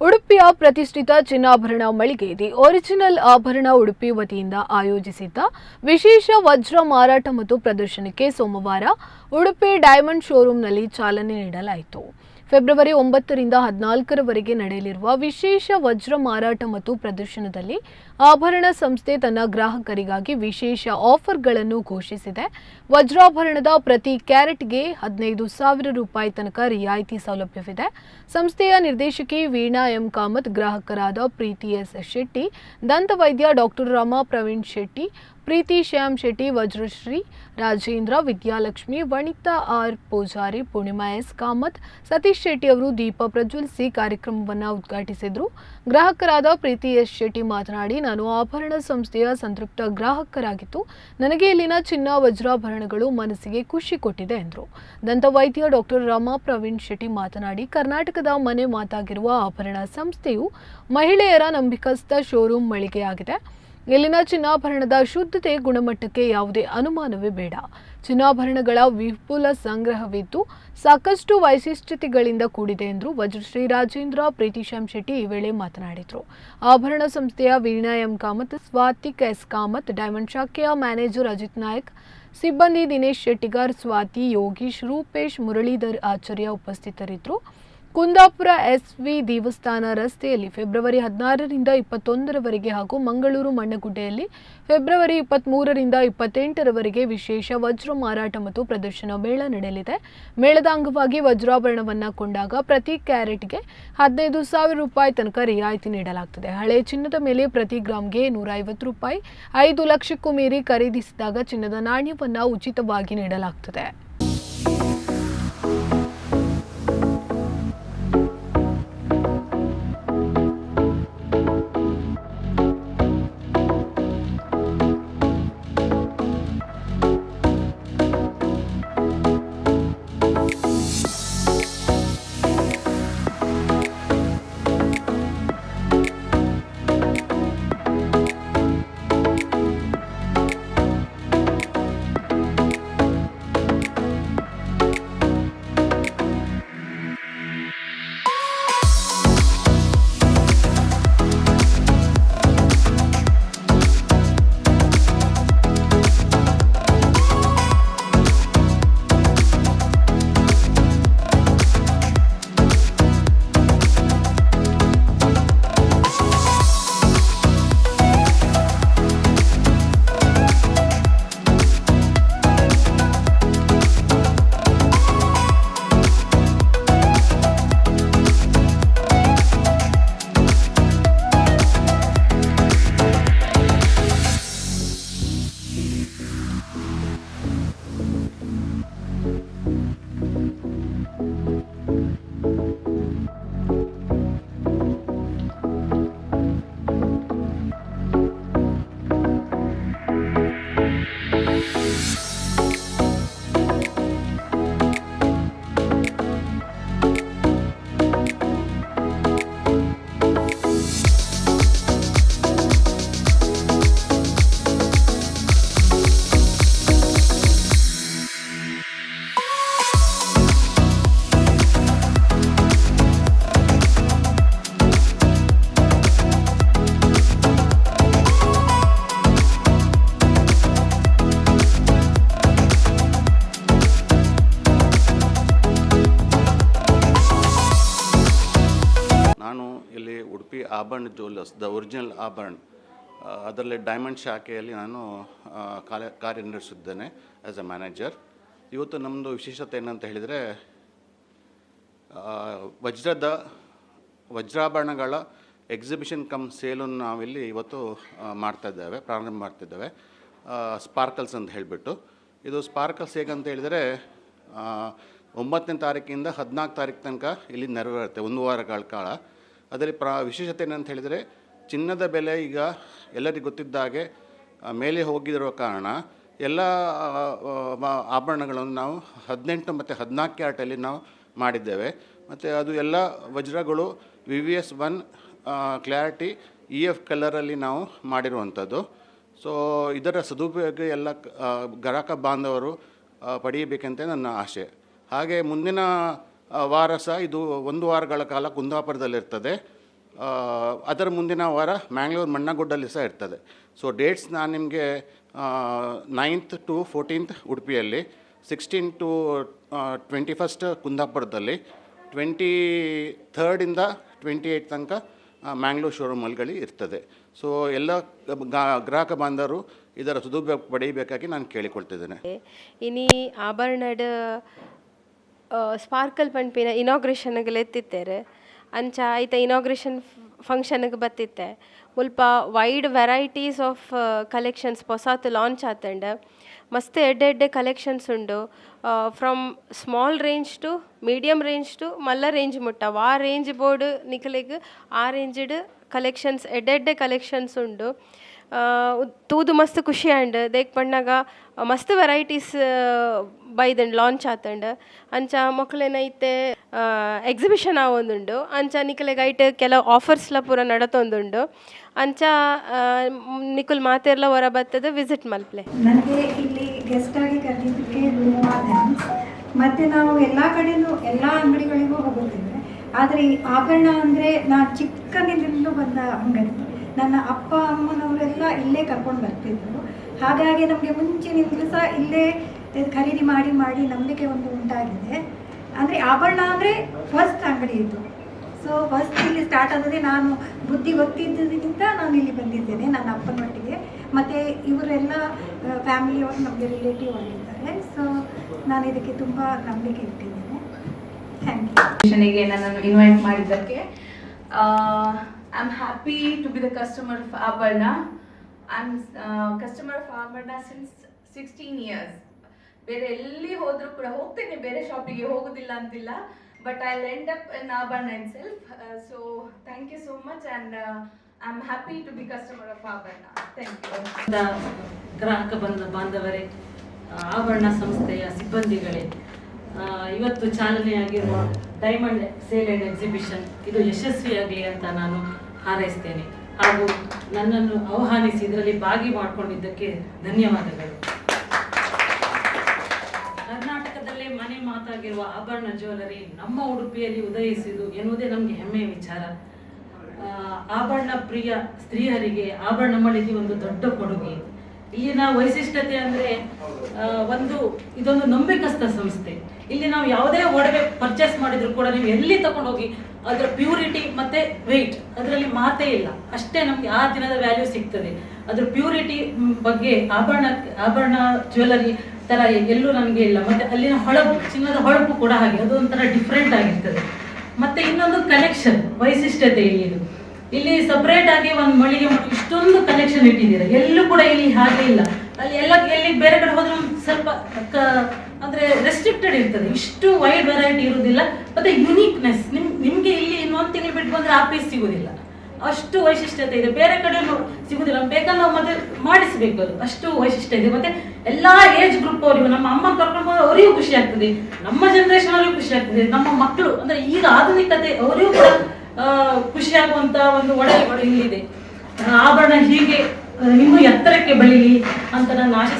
ಉಡುಪಿಯ ಪ್ರತಿಷ್ಠಿತ ಚಿನ್ನಾಭರಣ ಮಳಿಗೆ ದಿ ಒರಿಜಿನಲ್ ಆಭರಣ ಉಡುಪಿ ವತಿಯಿಂದ ಆಯೋಜಿಸಿದ್ದ ವಿಶೇಷ ವಜ್ರ ಮಾರಾಟ ಮತ್ತು ಪ್ರದರ್ಶನಕ್ಕೆ ಸೋಮವಾರ ಉಡುಪಿ ಡೈಮಂಡ್ ಶೋರೂಂನಲ್ಲಿ ಚಾಲನೆ ನೀಡಲಾಯಿತು. ಫೆಬ್ರವರಿ ಒಂಬತ್ತರಿಂದ ಹದಿನಾಲ್ಕರವರೆಗೆ ನಡೆಯಲಿರುವ ವಿಶೇಷ ವಜ್ರ ಮಾರಾಟ ಮತ್ತು ಪ್ರದರ್ಶನದಲ್ಲಿ ಆಭರಣ ಸಂಸ್ಥೆ ತನ್ನ ಗ್ರಾಹಕರಿಗಾಗಿ ವಿಶೇಷ ಆಫರ್ಗಳನ್ನು ಘೋಷಿಸಿದೆ. ವಜ್ರಾಭರಣದ ಪ್ರತಿ ಕ್ಯಾರೆಟ್ಗೆ ಹದಿನೈದು ಸಾವಿರ ರೂಪಾಯಿ ತನಕ ರಿಯಾಯಿತಿ ಸೌಲಭ್ಯವಿದೆ. ಸಂಸ್ಥೆಯ ನಿರ್ದೇಶಕಿ ವೀಣಾ ಎಂ. ಕಾಮತ್, ಗ್ರಾಹಕರಾದ Preethi S. Shetty, ದಂತವೈದ್ಯ doctor Rama Praveen Shetty Preethi Shyam Shetty, Vajrashree, Rajendra, Vidyalakshmi, Vanitha R Poojary, Poornima S Kamath, Satish Shetty ಅವರು ದೀಪ ಪ್ರಜ್ವಲಿಸಿ ಕಾರ್ಯಕ್ರಮವನ್ನು ಉದ್ಘಾಟಿಸಿದರು. ಗ್ರಾಹಕರಾದ ಪ್ರೀತಿ ಎಸ್ ಶೆಟ್ಟಿ ಮಾತನಾಡಿ, ನಾನು ಆಭರಣ ಸಂಸ್ಥೆಯ ಸಂತೃಪ್ತ ಗ್ರಾಹಕರಾಗಿತ್ತು. ನನಗೆ ಇಲ್ಲಿನ ಚಿನ್ನ ವಜ್ರಾಭರಣಗಳು ಮನಸ್ಸಿಗೆ ಖುಷಿ ಕೊಟ್ಟಿದೆ ಎಂದರು. ದಂತವೈದ್ಯ ಡಾಕ್ಟರ್ ರಮಾ ಪ್ರವೀಣ್ ಶೆಟ್ಟಿ ಮಾತನಾಡಿ, ಕರ್ನಾಟಕದ ಮನೆ ಮಾತಾಗಿರುವ ಆಭರಣ ಸಂಸ್ಥೆಯು ಮಹಿಳೆಯರ ನಂಬಿಕಸ್ಥ ಶೋರೂಮ್ ಮಳಿಗೆಯಾಗಿದೆ. ಇಲ್ಲಿನ ಚಿನ್ನಾಭರಣದ ಶುದ್ಧತೆ ಗುಣಮಟ್ಟಕ್ಕೆ ಯಾವುದೇ ಅನುಮಾನವೇ ಬೇಡ. ಚಿನ್ನಾಭರಣಗಳ ವಿಪುಲ ಸಂಗ್ರಹವಿದ್ದು ಸಾಕಷ್ಟು ವೈಶಿಷ್ಟ್ಯತೆಗಳಿಂದ ಕೂಡಿದೆ ಎಂದು ವಜ್ರಶ್ರೀ ರಾಜೇಂದ್ರ ಪ್ರೀತಿಶ್ಯಾಮ್ ಶೆಟ್ಟಿ ಈ ವೇಳೆ ಮಾತನಾಡಿದರು. ಆಭರಣ ಸಂಸ್ಥೆಯ Veena M Kamath Swathik S Kamath, diamond ಶಾಖೆಯ ಮ್ಯಾನೇಜರ್ ಅಜಿತ್ ನಾಯಕ್, ಸಿಬ್ಬಂದಿ ದಿನೇಶ್ ಶೆಟ್ಟಿಗಾರ್, ಸ್ವಾತಿ ಯೋಗೀಶ್, ರೂಪೇಶ್ ಮುರಳೀಧರ್ ಆಚಾರ್ಯ ಉಪಸ್ಥಿತರಿದ್ದರು. ಕುಂದಾಪುರ ಎಸ್ವಿ ದೇವಸ್ಥಾನ ರಸ್ತೆಯಲ್ಲಿ ಫೆಬ್ರವರಿ ಹದಿನಾರರಿಂದ ಇಪ್ಪತ್ತೊಂದರವರೆಗೆ ಹಾಗೂ ಮಂಗಳೂರು ಮಣ್ಣಗುಡ್ಡೆಯಲ್ಲಿ ಫೆಬ್ರವರಿ ಇಪ್ಪತ್ತ್ಮೂರರಿಂದ ಇಪ್ಪತ್ತೆಂಟರವರೆಗೆ ವಿಶೇಷ ವಜ್ರ ಮಾರಾಟ ಮತ್ತು ಪ್ರದರ್ಶನ ಮೇಳ ನಡೆಯಲಿದೆ. ಮೇಳದ ಅಂಗವಾಗಿ ವಜ್ರಾಭರಣವನ್ನು ಕೊಂಡಾಗ ಪ್ರತಿ ಕ್ಯಾರೆಟ್ಗೆ ಹದಿನೈದು ಸಾವಿರ ರೂಪಾಯಿ ತನಕ ರಿಯಾಯಿತಿ ನೀಡಲಾಗ್ತದೆ. ಹಳೆ ಚಿನ್ನದ ಮೇಲೆ ಪ್ರತಿ ಗ್ರಾಮ್ಗೆ ನೂರ ಐವತ್ತು ರೂಪಾಯಿ, ಐದು ಲಕ್ಷಕ್ಕೂ ಮೀರಿ ಖರೀದಿಸಿದಾಗ ಚಿನ್ನದ ನಾಣ್ಯವನ್ನು ಉಚಿತವಾಗಿ ನೀಡಲಾಗ್ತದೆ. ಆಭರಣ ಜ್ಯುವೆಲ್ಲರ್ಸ್ ದ ಒರಿಜಿನಲ್ ಆಭರಣ ಅದರಲ್ಲಿ ಡೈಮಂಡ್ ಶಾಖೆಯಲ್ಲಿ ನಾನು ಕಾಲ ಕಾರ್ಯ ಕಾರ್ಯನಿರ್ವಹಿಸಿದ್ದೇನೆ ಆ್ಯಸ್ ಎ ಮ್ಯಾನೇಜರ್ ಇವತ್ತು ನಮ್ಮದು ವಿಶೇಷತೆ ಏನಂತ ಹೇಳಿದರೆ ವಜ್ರದ, ವಜ್ರಾಭರಣಗಳ ಎಕ್ಸಿಬಿಷನ್ ಕಮ್ ಸೇಲನ್ನು ನಾವಿಲ್ಲಿ ಇವತ್ತು ಮಾಡ್ತಾಯಿದ್ದೇವೆ ಪ್ರಾರಂಭ ಮಾಡ್ತಿದ್ದೇವೆ ಸ್ಪಾರ್ಕಲ್ಸ್ ಅಂತ ಹೇಳಿಬಿಟ್ಟು. ಇದು ಸ್ಪಾರ್ಕಲ್ಸ್ ಹೇಗಂತ ಹೇಳಿದರೆ ಒಂಬತ್ತನೇ ತಾರೀಕಿಂದ ಹದಿನಾಲ್ಕು ತಾರೀಕು ತನಕ ಇಲ್ಲಿ ನೆರವೇರುತ್ತೆ, ಒಂದು ವಾರಗಳ ಕಾಲ. ಅದರಲ್ಲಿ ಪ್ರಾ ವಿಶೇಷತೆ ಏನಂತ ಹೇಳಿದರೆ ಚಿನ್ನದ ಬೆಲೆ ಈಗ ಎಲ್ಲರಿಗೂ ಗೊತ್ತಿದ್ದ ಹಾಗೆ ಮೇಲೆ ಹೋಗಿರೋ ಕಾರಣ ಎಲ್ಲ ಆಭರಣಗಳನ್ನು ನಾವು ಹದಿನೆಂಟು ಮತ್ತು ಹದಿನಾಲ್ಕು ಕ್ಯಾರೆಟಲ್ಲಿ ನಾವು ಮಾಡಿದ್ದೇವೆ. ಮತ್ತು ಅದು ಎಲ್ಲ ವಜ್ರಗಳು V V S one clarity E F ಕಲರಲ್ಲಿ ನಾವು ಮಾಡಿರುವಂಥದ್ದು. ಸೊ, ಇದರ ಸದುಪಯೋಗ ಎಲ್ಲ ಗ್ರಾಹಕ ಬಾಂಧವರು ಪಡೆಯಬೇಕಂತ ನನ್ನ ಆಶೆ ಹಾಗೆ ಮುಂದಿನ ವಾರ ಸಹ ಇದು ಒಂದು ವಾರಗಳ ಕಾಲ ಕುಂದಾಪುರದಲ್ಲಿರ್ತದೆ. ಅದರ ಮುಂದಿನ ವಾರ ಮ್ಯಾಂಗ್ಳೂರು ಮಣ್ಣಗುಡ್ಡಲ್ಲಿ ಸಹ ಇರ್ತದೆ. ಸೊ ಡೇಟ್ಸ್ ನಾನು ನಿಮಗೆ ನೈನ್ತ್ ಟು ಫೋರ್ಟೀನ್ತ್ ಉಡುಪಿಯಲ್ಲಿ ಸಿಕ್ಸ್ಟೀನ್ ಟು ಟ್ವೆಂಟಿ ಫಸ್ಟ್ ಕುಂದಾಪುರದಲ್ಲಿ ಟ್ವೆಂಟಿ ಥರ್ಡಿಂದ ಟ್ವೆಂಟಿ ಏಯ್ಟ್ ತನಕ ಮ್ಯಾಂಗ್ಳೂರ್ ಶೋರೂಮಲ್ಗಳಿ ಇರ್ತದೆ. ಸೊ ಎಲ್ಲ ಗ್ರಾಹಕ ಬಾಂಧವರು ಇದರ ಸದುಪಯೋಗ ಪಡೆಯಬೇಕಾಗಿ ನಾನು ಕೇಳಿಕೊಳ್ತಿದ್ದೇನೆ. ಇನಿ ಆಭರಣಡ್ ಸ್ಪಾರ್ಕಲ್ ಪಂಪಿನ ಇನಾಗ್ರೇಷನ್ಗೆ ಲೆತ್ತಿತ್ತೇರೆ ಅಂಚ ಐತ ಇನಾಗ್ರೇಷನ್ ಫಂಕ್ಷನ್ಗೆ ಬತ್ತಿತ್ತೆ ಮುಲ್ಪ ವೈಡ್ ವೆರೈಟೀಸ್ ಆಫ್ ಕಲೆಕ್ಷನ್ಸ್ ಹೊಸಾತ್ ಲಾಂಚ್ ಆತಂಡ. ಮಸ್ತ್ ಎಡ್ಡೆ ಎಡ್ಡೆ ಕಲೆಕ್ಷನ್ಸ್ ಉಂಡು. From small range to medium range to Mallya range ಮುಟ್ಟ. ಆ ರೇಂಜ್ ಬೋರ್ಡ್ ನಿಕಲಿಗೆ ಆ ರೇಂಜ್ಡ್ ಕಲೆಕ್ಷನ್ಸ್ ಎಡ್ಡೆ ಎಡ್ಡೆ ಕಲೆಕ್ಷನ್ಸ್ ಉಂಡು. ತೂದು ಮಸ್ತ್ ಖುಷಿ ಆಂಡ್ ದೇಕ್ ಪಣ್ಣಾಗ ಮಸ್ತ್ ವೆರೈಟೀಸ್ ಬೈದಂಡ್ ಲಾಂಚ್ ಆತಂಡ್. ಅಂಚ ಮೊಕ್ಲೇನೈತೆ ಎಕ್ಸಿಬಿಷನ್ ಆವೊಂದುಂಡು. ಅಂಚ ನಿಕಲೆಗ್ ಐಟ್ ಕೆಲವು ಆಫರ್ಸ್ಲ ಪೂರ ನಡತೊಂದುಂಡು. ಅಂಚ ನಿಕುಲ್ ಮಾತೆರ್ಲ ಹೊರ ಬತ್ತದ ವಿಸಿಟ್ ಮಲ್ಪ್ಲೆ ನನಗೆ ಇಲ್ಲಿ ಗೆಸ್ಟ್ ಆಗಿ ಕರೆದಿದ್ದಕ್ಕೆ ತುಂಬ ಮತ್ತು ನಾವು ಎಲ್ಲ ಕಡೆನೂ ಎಲ್ಲ ಅಂಗಡಿಗಳಿಗೂ ಹೋಗುತ್ತೇವೆ. ಆದರೆ ಈ ಆಭರಣ ಅಂದರೆ ನಾನು ಚಿಕ್ಕಂದಿನಿಂದಲೂ ಬಂದ ಅಂಗಡಿ. ನನ್ನ ಅಪ್ಪ, ಅಮ್ಮನವರೆಲ್ಲ ಇಲ್ಲೇ ಕರ್ಕೊಂಡು ಬರ್ತಿದ್ರು. ಹಾಗಾಗಿ ನಮಗೆ ಮುಂಚಿನಿಂದಲೂ ಸಹ ಇಲ್ಲೇ ಖರೀದಿ ಮಾಡಿ ಮಾಡಿ ನಂಬಿಕೆ ಒಂದು ಉಂಟಾಗಿದೆ. ಅಂದರೆ ಆಭರಣ ಅಂದರೆ ಫಸ್ಟ್ ಅಂಗಡಿ ಇದು. ಸೊ ಫಸ್ಟ್ ಇಲ್ಲಿ ಸ್ಟಾರ್ಟ್ ಆದದೇ ನಾನು ಬುದ್ಧಿ ಗೊತ್ತಿದ್ದರಿಂದ ನಾನು ಇಲ್ಲಿ ಬಂದಿದ್ದೇನೆ, ನನ್ನ ಅಪ್ಪನೊಟ್ಟಿಗೆ. ಮತ್ತು ಇವರೆಲ್ಲ ಫ್ಯಾಮಿಲಿಯವರು ನಮಗೆ ರಿಲೇಟಿವ್ ಆಗಿದ್ದಾರೆ. ಸೊ ನಾನು ಇದಕ್ಕೆ ತುಂಬ ನಂಬಿಕೆ ಇಟ್ಟಿದ್ದೇನೆ. ಥ್ಯಾಂಕ್ ಯು ಇನ್ವೈಟ್ ಮಾಡಿದ್ದಕ್ಕೆ am happy to be the customer of Abharana I am customer of Abharana since sixteen years ಬೇರೆ ಎಲ್ಲಿ ಹೋದರೂ ಕೂಡ ಹೋಗ್ತೇನೆ, ಬೇರೆ ಶಾಪಿಗೆ ಹೋಗೋದಿಲ್ಲ ಅಂತಿಲ್ಲ but I land up in Abharana itself so thank you so much and I am happy to be customer of Abharana thank you ಗ್ರಾಹಕ ಬಂದ ಬಾಂಧವರೇ, ಆಭರಣ ಸಂಸ್ಥೆಯ ಸಿಬ್ಬಂದಿಗಳೇ ಇವತ್ತು ಚಾಲನೆಯಾಗಿರುವ ಡೈಮಂಡ್ ಸೇಲ್ ಆ್ಯಂಡ್ ಎಕ್ಸಿಬಿಷನ್ ಇದು ಯಶಸ್ವಿಯಾಗಲಿ ಅಂತ ನಾನು ಹಾರೈಸ್ತೇನೆ. ಹಾಗೂ ನನ್ನನ್ನು ಆಹ್ವಾನಿಸಿ ಇದರಲ್ಲಿ ಭಾಗಿ ಮಾಡಿಕೊಂಡಿದ್ದಕ್ಕೆ ಧನ್ಯವಾದಗಳು. ಕರ್ನಾಟಕದಲ್ಲೇ ಮನೆ ಮಾತಾಗಿರುವ ಆಭರಣ ಜ್ಯುವೆಲರಿ ನಮ್ಮ ಉಡುಪಿಯಲ್ಲಿ ಉದಯಿಸಿದ್ದು ಎನ್ನುವುದೇ ನಮಗೆ ಹೆಮ್ಮೆಯ ವಿಚಾರ. ಆಭರಣ ಪ್ರಿಯ ಸ್ತ್ರೀಯರಿಗೆ ಆಭರಣ ಮಳಿಗೆ ಒಂದು ದೊಡ್ಡ ಕೊಡುಗೆ. ಇಲ್ಲಿನ ವೈಶಿಷ್ಟ್ಯತೆ ಅಂದ್ರೆ ಒಂದು ಇದೊಂದು ನಂಬಿಕಸ್ಥ ಸಂಸ್ಥೆ. ಇಲ್ಲಿ ನಾವು ಯಾವುದೇ ಒಡವೆ ಪರ್ಚೇಸ್ ಮಾಡಿದ್ರು ಕೂಡ ನೀವು ಎಲ್ಲಿ ತಗೊಂಡೋಗಿ ಅದರ ಪ್ಯೂರಿಟಿ ಮತ್ತೆ ವೆಯ್ಟ್ ಅದರಲ್ಲಿ ಮಾತೇ ಇಲ್ಲ. ಅಷ್ಟೇ ನಮಗೆ ಆ ದಿನದ ವ್ಯಾಲ್ಯೂ ಸಿಗ್ತದೆ. ಅದ್ರ ಪ್ಯೂರಿಟಿ ಬಗ್ಗೆ ಆಭರಣ ಆಭರಣ ಜ್ಯುವೆಲರಿ ತರ ಎಲ್ಲೂ ನಮಗೆ ಇಲ್ಲ. ಮತ್ತೆ ಅಲ್ಲಿನ ಹೊಳಪು, ಚಿನ್ನದ ಹೊಳಪು ಕೂಡ ಹಾಗೆ, ಅದು ಒಂಥರ ಡಿಫ್ರೆಂಟ್ ಆಗಿರ್ತದೆ. ಮತ್ತೆ ಇನ್ನೊಂದು ಕಲೆಕ್ಷನ್ ವೈಶಿಷ್ಟ್ಯತೆ ಇಲ್ಲಿ ಇದು. ಇಲ್ಲಿ ಸಪ್ರೇಟ್ ಆಗಿ ಒಂದು ಮಳಿಗೆ ಇಷ್ಟೊಂದು ಕಲೆಕ್ಷನ್ ಇಟ್ಟಿದ್ದೀರಾ. ಎಲ್ಲೂ ಕೂಡ ಇಲ್ಲಿ ಹಾಗೆ ಇಲ್ಲ. ಅಲ್ಲಿ ಎಲ್ಲ ಎಲ್ಲಿ ಬೇರೆ ಕಡೆ ಹೋದ್ರೆ ಸ್ವಲ್ಪ ಅಂದ್ರೆ ರೆಸ್ಟ್ರಿಕ್ಟೆಡ್ ಇರ್ತದೆ. ಇಷ್ಟು ವೈಡ್ ವೆರೈಟಿ ಇರುವುದಿಲ್ಲ. ಮತ್ತೆ ಯುನೀಕ್ನೆಸ್ ನಿಮ್, ನಿಮ್ಗೆ ಇಲ್ಲಿ ಇನ್ನೊಂದು ತಿಂಗಳು ಬಿಟ್ಟು ಬಂದ್ರೆ ಆ ಪೀಸ್ ಸಿಗುದಿಲ್ಲ. ಅಷ್ಟು ವೈಶಿಷ್ಟ್ಯತೆ ಇದೆ. ಬೇರೆ ಕಡೆ ಸಿಗುದಿಲ್ಲ. ಬೇಕಾದ್ರೆ ನಾವು ಮತ್ತೆ ಮಾಡಿಸ್ಬೇಕು ಅದು. ಅಷ್ಟು ವೈಶಿಷ್ಟ್ಯ ಇದೆ. ಮತ್ತೆ ಎಲ್ಲಾ ಏಜ್ ಗ್ರೂಪ್ ಅವರಿಗೂ, ನಮ್ಮ ಅಮ್ಮ ಕರ್ಕೊಂಡು ಹೋದ್ರೆ ಅವರಿಗೂ ಖುಷಿ ಆಗ್ತದೆ. ನಮ್ಮ ಜನರೇಷನ್ ಅವರಿಗೂ ಖುಷಿ ಆಗ್ತದೆ. ನಮ್ಮ ಮಕ್ಕಳು ಅಂದ್ರೆ ಈಗ ಆಧುನಿಕತೆ, ಅವರಿಗೂ ಕೂಡ ಖುಷಿ ಆಗುವಂತ ಒಂದು ಒಳಗೆ ಇಲ್ಲಿದೆ. ಆಭರಣ ಹೀಗೆ ಇನ್ನೂ ಎತ್ತರಕ್ಕೆ ಬೆಳೀಲಿ ಅಂತ ನಾನು ಆಶಿಸ್ತೇನೆ